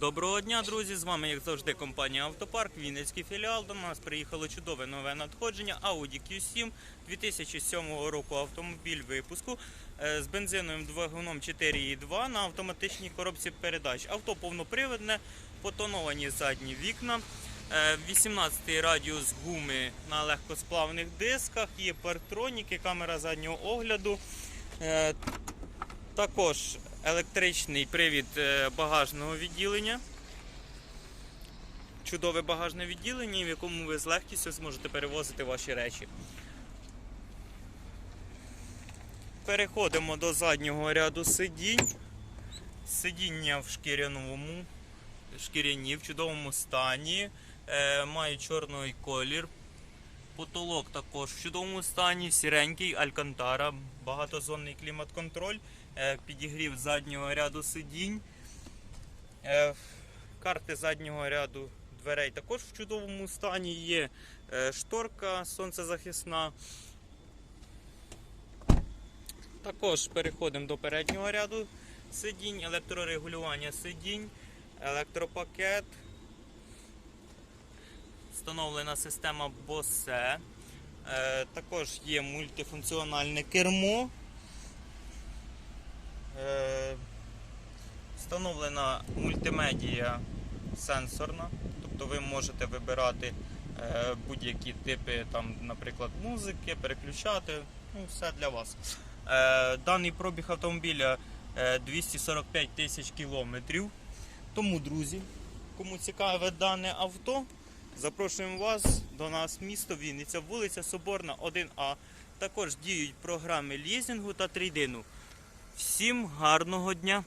Доброго дня, друзі! З вами, як завжди, компанія Автопарк, Вінницький філіал. До нас приїхало чудове нове надходження Audi Q7 2007 року автомобіль випуску е, з бензиновим двигуном 4.2 на автоматичній коробці передач. Авто повноприводне, потоновані задні вікна. 18 радіус гуми на легкосплавних дисках, є партроніки, камера заднього огляду. Е, також електричний привід е, багажного відділення. Чудове багажне відділення, в якому ви з легкістю зможете перевозити ваші речі. Переходимо до заднього ряду сидінь. Сидіння в шкіряному, шкіряні в чудовому стані. Е, має чорний колір. Потолок також в чудовому стані, сіренький, алькантара, багатозонний клімат-контроль, е, підігрів заднього ряду сидінь. Е, Карти заднього ряду дверей також в чудовому стані. Є е, шторка сонцезахисна. Також переходимо до переднього ряду сидінь, електрорегулювання сидінь, електропакет. Встановлена система Bose. Е, також є мультифункціональне кермо. Е, встановлена мультимедія сенсорна. Тобто ви можете вибирати е, будь-які типи, там, наприклад, музики, переключати. Ну, все для вас. Даний пробіг автомобіля е, 245 тисяч кілометрів. Тому, друзі, кому цікаве дане авто, запрошуємо вас до нас, місто Вінниця, вулиця Соборна, 1А. Також діють програми лізінгу та трейдину. Всім гарного дня!